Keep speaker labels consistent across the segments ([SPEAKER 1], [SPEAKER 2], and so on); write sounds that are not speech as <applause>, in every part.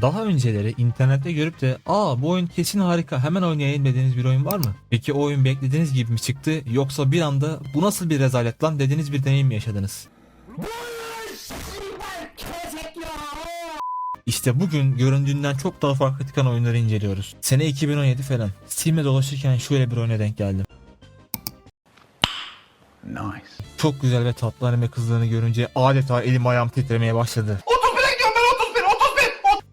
[SPEAKER 1] Daha önceleri internette görüp de aa bu oyun kesin harika hemen oynayayım dediğiniz bir oyun var mı? Peki o oyun beklediğiniz gibi mi çıktı yoksa bir anda bu nasıl bir rezalet lan dediğiniz bir deneyim mi yaşadınız? İşte bugün göründüğünden çok daha farklı çıkan oyunları inceliyoruz. Sene 2017 falan. Steam'e dolaşırken şöyle bir oyuna denk geldim.
[SPEAKER 2] Nice.
[SPEAKER 1] Çok güzel ve tatlı anime kızlarını görünce adeta elim ayağım titremeye başladı.
[SPEAKER 2] 31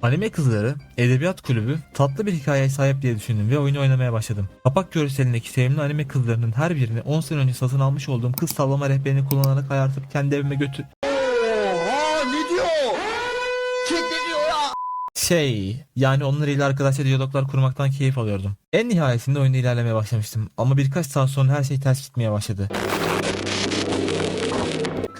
[SPEAKER 1] Anime kızları, edebiyat kulübü tatlı bir hikayeye sahip diye düşündüm ve oyunu oynamaya başladım. Kapak görselindeki sevimli anime kızlarının her birini 10 sene önce satın almış olduğum kız sallama rehberini kullanarak ayartıp kendi evime götür...
[SPEAKER 2] Oha ne diyor? Kim ne diyor ya?
[SPEAKER 1] Şey, yani onlarıyla arkadaşça diyaloglar kurmaktan keyif alıyordum. En nihayetinde oyunda ilerlemeye başlamıştım ama birkaç saat sonra her şey ters gitmeye başladı.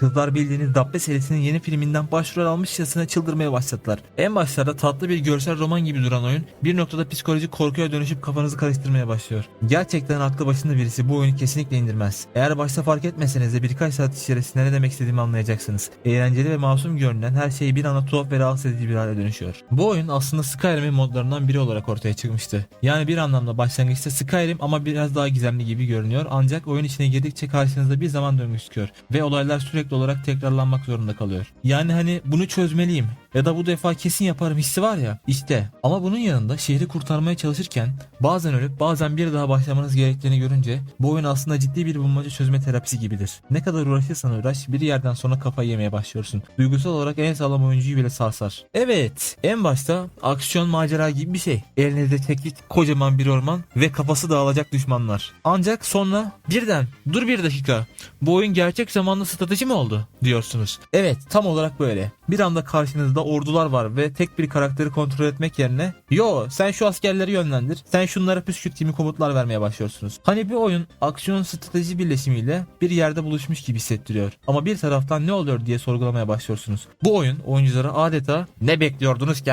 [SPEAKER 1] Kızlar bildiğiniz Dabbe serisinin yeni filminden başrol almışçasına çıldırmaya başladılar. En başlarda tatlı bir görsel roman gibi duran oyun bir noktada psikolojik korkuya dönüşüp kafanızı karıştırmaya başlıyor. Gerçekten aklı başında birisi bu oyunu kesinlikle indirmez. Eğer başta fark etmeseniz de birkaç saat içerisinde ne demek istediğimi anlayacaksınız. Eğlenceli ve masum görünen her şey bir anda tuhaf ve rahatsız edici bir hale dönüşüyor. Bu oyun aslında Skyrim'in modlarından biri olarak ortaya çıkmıştı. Yani bir anlamda başlangıçta Skyrim ama biraz daha gizemli gibi görünüyor ancak oyun içine girdikçe karşınızda bir zaman döngüsü çıkıyor ve olaylar sürekli olarak tekrarlanmak zorunda kalıyor. Yani hani bunu çözmeliyim ya da bu defa kesin yaparım hissi var ya işte ama bunun yanında şehri kurtarmaya çalışırken bazen ölüp bazen bir daha başlamanız gerektiğini görünce bu oyun aslında ciddi bir bulmaca çözme terapisi gibidir. Ne kadar uğraşırsan uğraş bir yerden sonra kafayı yemeye başlıyorsun. Duygusal olarak en sağlam oyuncuyu bile sarsar. Evet en başta aksiyon macera gibi bir şey. Elinizde teknik kocaman bir orman ve kafası dağılacak düşmanlar. Ancak sonra birden dur bir dakika bu oyun gerçek zamanlı strateji mi oldu diyorsunuz. Evet tam olarak böyle. Bir anda karşınızda ordular var ve tek bir karakteri kontrol etmek yerine yo sen şu askerleri yönlendir sen şunlara püskürt gibi komutlar vermeye başlıyorsunuz. Hani bir oyun aksiyon strateji birleşimiyle bir yerde buluşmuş gibi hissettiriyor. Ama bir taraftan ne oluyor diye sorgulamaya başlıyorsunuz. Bu oyun oyunculara adeta ne bekliyordunuz ki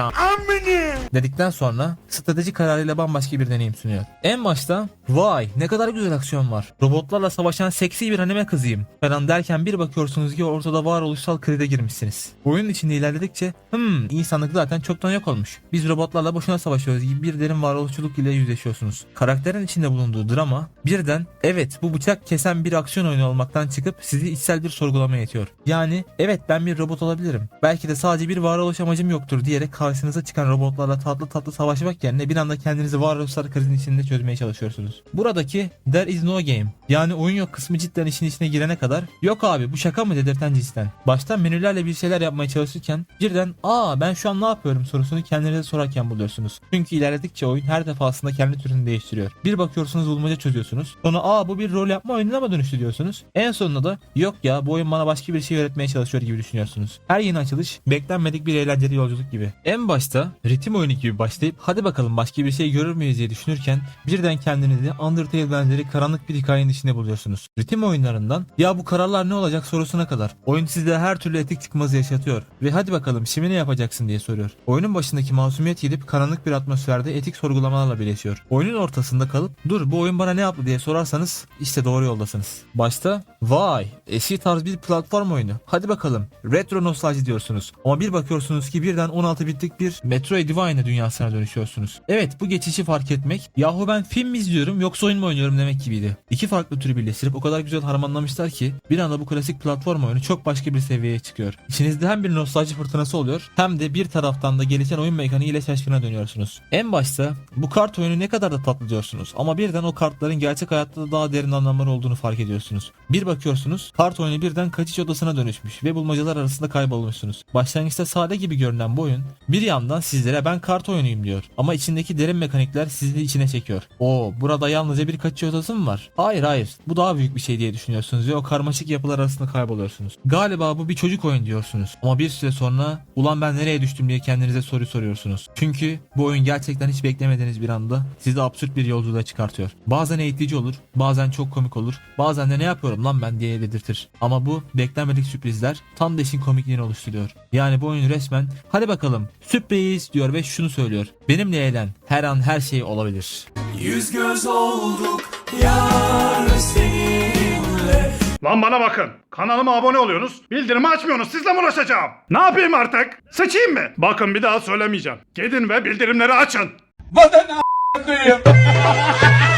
[SPEAKER 1] dedikten sonra strateji kararıyla bambaşka bir deneyim sunuyor. En başta vay ne kadar güzel aksiyon var. Robotlarla savaşan seksi bir anime kızıyım falan derken bir bakıyorsunuz ki ortada varoluşsal krize girmişsiniz. Oyunun içinde ilerledikçe hmm insanlık zaten çoktan yok olmuş. Biz robotlarla boşuna savaşıyoruz gibi bir derin varoluşçuluk ile yüzleşiyorsunuz. Karakterin içinde bulunduğu drama birden evet bu bıçak kesen bir aksiyon oyunu olmaktan çıkıp sizi içsel bir sorgulamaya itiyor. Yani evet ben bir robot olabilirim. Belki de sadece bir varoluş amacım yoktur diyerek karşınıza çıkan robotlarla tatlı tatlı savaşmak yerine bir anda kendinizi varoluşsal krizin içinde çözmeye çalışıyorsunuz. Buradaki there is no game yani oyun yok kısmı cidden işin içine girene kadar yok abi bu şaka mı dedirten cinsten. Başta menülerle bir şeyler yapmaya çalışırken birden aa ben şu an ne yapıyorum sorusunu kendinize sorarken buluyorsunuz. Çünkü ilerledikçe oyun her defasında kendi türünü değiştiriyor. Bir bakıyorsunuz bulmaca çözüyorsunuz. Sonra aa bu bir rol yapma oyununa mı dönüştü diyorsunuz. En sonunda da yok ya bu oyun bana başka bir şey öğretmeye çalışıyor gibi düşünüyorsunuz. Her yeni açılış beklenmedik bir eğlenceli yolculuk gibi. En başta ritim oyunu gibi başlayıp hadi bakalım başka bir şey görür müyüz diye düşünürken birden kendinizi Undertale benzeri karanlık bir hikayenin içinde buluyorsunuz. Ritim oyunlarından ya bu kararlar ne olacak sorusuna kadar oyun sizde her türlü etik çıkmazı yaşatıyor ve hadi bakalım şimdi ne yapacaksın diye soruyor. Oyunun başındaki masumiyet gidip karanlık bir atmosferde etik sorgulamalarla birleşiyor. Oyunun ortasında kalıp dur bu oyun bana ne yaptı diye sorarsanız işte doğru yoldasınız. Başta vay eski tarz bir platform oyunu hadi bakalım retro nostalji diyorsunuz ama bir bakıyorsunuz ki birden 16 bitlik bir Metroidvania dünyasına dönüşüyorsunuz. Evet bu geçişi fark etmek yahu ben film mi yoksa oyun mu oynuyorum demek gibiydi. İki farklı türü birleştirip o kadar güzel harmanlamışlar ki bir anda bu klasik platform oyunu çok başka bir seviyeye çıkıyor. İçinizde hem bir nostalji fırtınası oluyor hem de bir taraftan da gelişen oyun mekaniği ile şaşkına dönüyorsunuz. En başta bu kart oyunu ne kadar da tatlı diyorsunuz ama birden o kartların gerçek hayatta da daha derin anlamları olduğunu fark ediyorsunuz. Bir bakıyorsunuz kart oyunu birden kaçış odasına dönüşmüş ve bulmacalar arasında kaybolmuşsunuz. Başlangıçta sade gibi görünen bu oyun bir yandan sizlere ben kart oyunuyum diyor ama içindeki derin mekanikler sizi içine çekiyor. Oo burada yalnızca bir kaçış odası mı var? Hayır hayır bu daha büyük bir şey diye düşünüyorsunuz ve o karmaşık yapılar arasında kayboluyorsunuz. Galiba bu bir çocuk oyun diyorsunuz ama bir süre sonra ulan ben nereye düştüm diye kendinize soru soruyorsunuz. Çünkü bu oyun gerçekten hiç beklemediğiniz bir anda sizi absürt bir yolculuğa çıkartıyor. Bazen eğitici olur, bazen çok komik olur, bazen de ne yapıyorum lan ben diye dedirtir. Ama bu beklenmedik sürprizler tam da işin komikliğini oluşturuyor. Yani bu oyun resmen hadi bakalım sürpriz diyor ve şunu söylüyor. Benimle eğlen her an her şey olabilir.
[SPEAKER 3] Yüz göz olduk yar seninle Lan bana bakın. Kanalıma abone oluyorsunuz. Bildirimi açmıyorsunuz. Sizle mi uğraşacağım? Ne yapayım artık? Sıçayım mı? Bakın bir daha söylemeyeceğim. Gidin ve bildirimleri açın.
[SPEAKER 2] Vatan a**ıyım. <laughs>